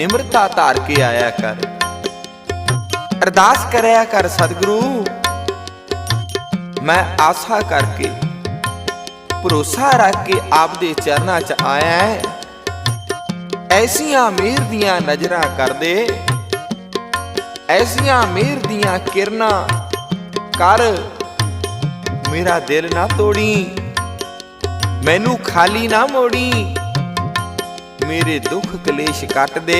ਨਿਮਰਤਾ ਧਾਰ ਕੇ ਆਇਆ ਕਰ। ਅਰਦਾਸ ਕਰਿਆ ਕਰ ਸਤਿਗੁਰੂ। ਮੈਂ ਆਸਾ ਕਰਕੇ, ਭਰੋਸਾ ਰੱਖ ਕੇ ਆਪ ਦੇ ਚਰਨਾਂ 'ਚ ਆਇਆ ਹੈ ਐਸੀਆਂ ਮਿਹਰ ਦੀਆਂ ਨਜ਼ਰਾਂ ਕਰਦੇ। ਐਸੀਆਂ ਮਿਹਰ ਦੀਆਂ ਕਿਰਨਾਂ ਕਰ ਮੇਰਾ ਦਿਲ ਨਾ ਤੋੜੀ। ਮੈਨੂੰ ਖਾਲੀ ਨਾ ਮੋੜੀ। ਮੇਰੇ ਦੁੱਖ ਕਲੇਸ਼ ਕੱਟ ਦੇ